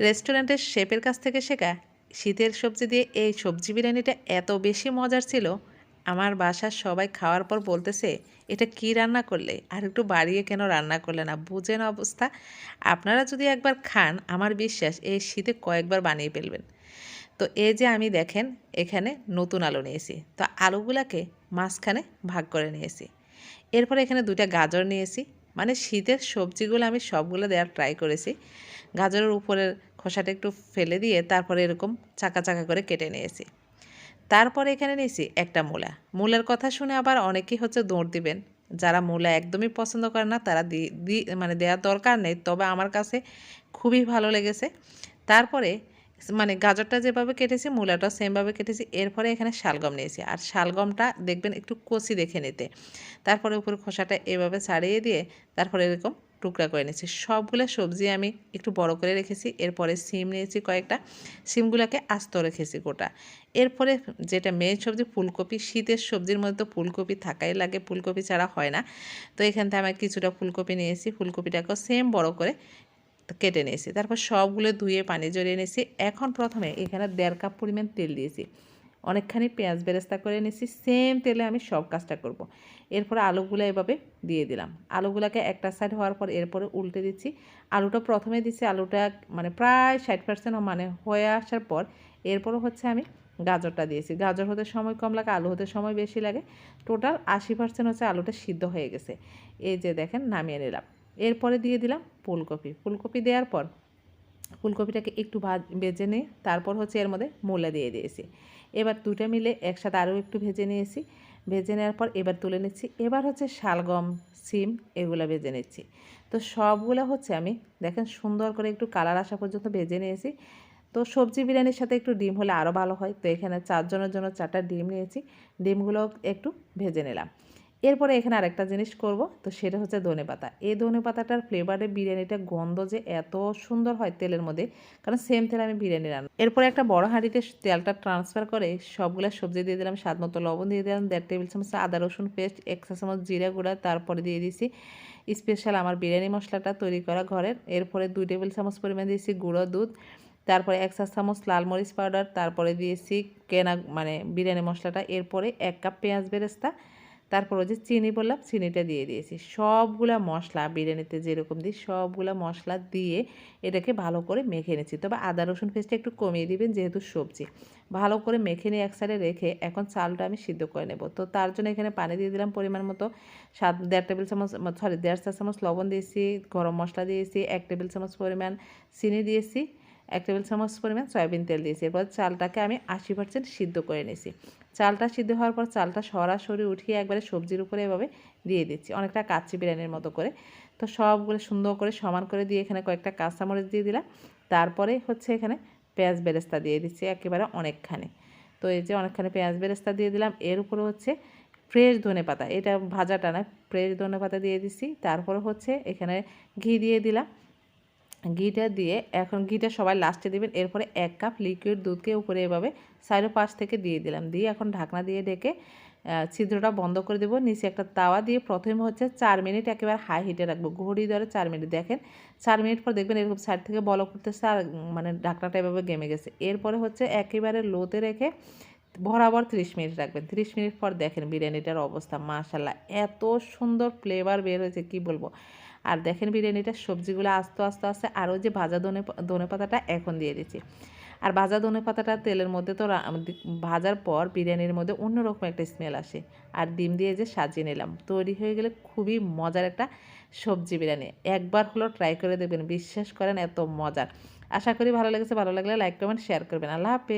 রেস্টুরেন্টের শেফের কাছ থেকে শেখা শীতের সবজি দিয়ে এই সবজি বিরিয়ানিটা এত বেশি মজার ছিল, আমার বাসার সবাই খাওয়ার পর বলতেছে, এটা কি রান্না করলে? আর একটু বাড়িয়ে কেন রান্না করলে না? বুঝেন অবস্থা। আপনারা যদি একবার খান, আমার বিশ্বাস এই শীতে কয়েকবার বানিয়ে ফেলবেন। তো এই যে আমি দেখেন, এখানে নতুন আলু নিয়েছি। তো আলুগুলাকে মাঝখানে ভাগ করে নিয়েছি। এরপরে এখানে দুইটা গাজর নিয়েছি। মানে শীতের সবজিগুলো আমি সবগুলো দেওয়ার ট্রাই করেছি। গাজরের উপরের খোসাটা একটু ফেলে দিয়ে তারপরে এরকম চাকা চাকা করে কেটে নিয়েছি। তারপরে এখানে নিয়েছি একটা মূলা। মূলার কথা শুনে আবার অনেকেই হচ্ছে দৌড় দিবেন। যারা মূলা একদমই পছন্দ করে না, তারা দি মানে দেওয়ার দরকার নেই। তবে আমার কাছে খুবই ভালো লেগেছে। তারপরে মানে গাজরটা যেভাবে কেটেছি মূলাটাও সেমভাবে কেটেছি। এরপরে এখানে শালগম নিয়েছি। আর শালগমটা দেখবেন একটু কচি দেখে নিতে। তারপরে উপরে খোসাটা এভাবে ছাড়িয়ে দিয়ে তারপরে এরকম টুকরা করে নিয়েছি। সবগুলো সবজি আমি একটু বড় করে রেখেছি, এরপরে সিম নিয়েছি কয়েকটা। সিমগুলোকে আস্ত রেখেছি গোটা। এরপরে যেটা মেন সবজি ফুলকপি, শীতের সবজির মধ্যে তো ফুলকপি থাকাই লাগে, ফুলকপি ছাড়া হয় না। তো এখান থেকে আমি কিছুটা ফুলকপি নিয়েছি, ফুলকপিটাকেও সেম বড় করে কেটে নিয়েছি। তারপর সবগুলো ধুয়ে পানি জড়িয়ে নিয়েছি। এখন প্রথমে এখানে দেড় কাপ পরিমাণ তেল দিয়েছি। অনেকখানি পেঁয়াজ বেরেস্তা করে নিয়েছি সেম তেলে আমি সব কাজটা করব। এরপরে আলুগুলো এভাবে দিয়ে দিলাম। আলুগুলোকে একটা সাইড হওয়ার পর এরপরে উল্টে দিচ্ছি। আলুটা প্রথমে দিচ্ছি, আলুটা মানে প্রায় ষাট পার্সেন্ট মানে হয়ে আসার পর এরপরও হচ্ছে আমি গাজরটা দিয়েছি। গাজর হতে সময় কম লাগে, আলু হতে সময় বেশি লাগে। টোটাল আশি পার্সেন্ট হচ্ছে আলুটা সিদ্ধ হয়ে গেছে। এই যে দেখেন, নামিয়ে নিলাম। এরপরে দিয়ে দিলাম ফুলকপি। ফুলকপি দেওয়ার পর ফুলকপিটাকে একটু ভাজ, ভেজে নিয়ে তারপর হচ্ছে এর মধ্যে মূলা দিয়ে দিয়েছি। এবার দুটো মিলে একসাথে আরও একটু ভেজে নিয়েছি। ভেজে নেওয়ার পর এবার তুলে নিচ্ছি। এবার হচ্ছে শালগম, সিম এগুলো ভেজে নিচ্ছি। তো সবগুলো হচ্ছে আমি, দেখেন সুন্দর করে একটু কালার আসা পর্যন্ত ভেজে নিয়েছি। তো সবজি বিরিয়ানির সাথে একটু ডিম হলে আরও ভালো হয়। তো এখানে চারজনের জন্য চারটা ডিম নিয়েছি। ডিমগুলো একটু ভেজে নিলাম। এরপরে এখানে আরেকটা জিনিস করব, তো সেটা হচ্ছে ধনে পাতা। এই ধনে পাতাটার ফ্লেভারে বিরিয়ানিটা গন্ধ যে এত সুন্দর হয় তেলের মধ্যে, কারণ সেম তেল আমি বিরিয়ানি রান্না এরপরে একটা বড় হাঁড়িতে তেলটা ট্রান্সফার করে, সবগুলো সবজি দিয়ে দিলাম, স্বাদ মতো লবণ দিয়ে দিলাম, দেড় টেবিল চামচ আদা রসুন পেস্ট এক চা চামচ জিরা গুঁড়া, তারপরে দিয়ে দিয়েছি স্পেশাল আমার বিরিয়ানি মশলাটা তৈরি করা ঘরের, এরপরে দুই টেবিল চামচ পরিমাণ দিয়েছি গুঁড়ো দুধ, তারপরে এক চা চামচ লাল মরিচ পাউডার তারপরে দিয়েছি কেনা মানে বিরিয়ানি মশলাটা, এরপরে এক কাপ পেঁয়াজ বেরেস্তা তারপর ওই যে চিনি বললাম, চিনিটা দিয়ে দিয়েছি। সবগুলা মশলা, বিরিয়ানিতে যেরকম দিই, সবগুলা মশলা দিয়ে এটাকে ভালো করে মেখে নিচ্ছি। তবে আদা, রসুন পেস্টটা একটু কমিয়ে দিবেন যেহেতু সবজি। ভালো করে মেখে নিয়ে এক সাইডে রেখে এখন চালটা আমি সিদ্ধ করে নেব। তো তার জন্য এখানে পানি দিয়ে দিলাম পরিমাণ মতো। সাত, দেড় টেবিল চামচ সরি দেড় চা চামচ লবণ দিয়েছি, গরম মশলা দিয়েছি, এক টেবিল চামচ পরিমাণ চিনি দিয়েছি, এক টেবিল চামচ পরিমাণ সয়াবিন তেল দিয়েছি। এরপর চালটাকে আমি আশি পার্সেন্ট সিদ্ধ করে নিয়েছি। চালটা সিদ্ধ হওয়ার পর চালটা সরাসরি উঠিয়ে একবারে সবজির উপরে এভাবে দিয়ে দিচ্ছি। অনেকটা কাচ্চি বিরিয়ানির মতো করে। তো সবগুলো সুন্দর করে সমান করে দিয়ে এখানে কয়েকটা কাঁচামরিচ দিয়ে দিলাম। তারপরে হচ্ছে এখানে পেঁয়াজ বেরেস্তা দিয়ে দিচ্ছি একেবারে অনেকখানি। তো এই যে অনেকখানি পেঁয়াজ বেরেস্তা দিয়ে দিলাম। এর উপরে হচ্ছে ফ্রেশ ধনে পাতা। এটা ভাজাটা না, ফ্রেশ ধনে পাতা দিয়ে দিচ্ছি। তারপরে হচ্ছে এখানে ঘি দিয়ে দিলাম। ঘিটা দিয়ে এখন ঘিটা সবাই লাস্টে দেবেন। এরপরে এক কাপ লিকুইড দুধকে উপরে এভাবে সাইডো পাশ থেকে দিয়ে দিলাম। দিয়ে এখন ঢাকনা দিয়ে ডেকে ছিদ্রটা বন্ধ করে দেবো। নিচে একটা তাওয়া দিয়ে প্রথমে হচ্ছে চার মিনিট একেবারে হাই হিটে রাখব। ঘড়ি ধরে চার মিনিট। দেখেন, চার মিনিট পর দেখবেন এরকম সাইড থেকে বল করতেছে আর মানে ঢাকনাটা এভাবে গেমে গেছে। এরপরে হচ্ছে একেবারে লোতে রেখে বরাবর ত্রিশ মিনিট রাখবেন। ত্রিশ মিনিট পর দেখেন বিরিয়ানিটার অবস্থা মাশাল্লাহ এত সুন্দর ফ্লেভার বের হয়েছে, কি বলব? আর দেখেন বিরিয়ানিটার সবজিগুলো আস্তে আস্তে আস্তে আরও যে ভাজা ধনে ধনে পাতাটা এখন দিয়ে দিচ্ছি। আর ভাজা ধনে পাতাটা তেলের মধ্যে তো ভাজার পর বিরিয়ানির মধ্যে অন্যরকম একটা স্মেল আসে। আর ডিম দিয়ে যে সাজিয়ে নিলাম, তৈরি হয়ে গেলে খুবই মজার একটা সবজি বিরিয়ানি। একবার হলো ট্রাই করে দেখবেন, বিশ্বাস করেন এত মজার। আশা করি ভালো লেগেছে, ভালো লাগলে লাইক, কমেন্ট, শেয়ার করবেন। আল্লাহ হাফেজ।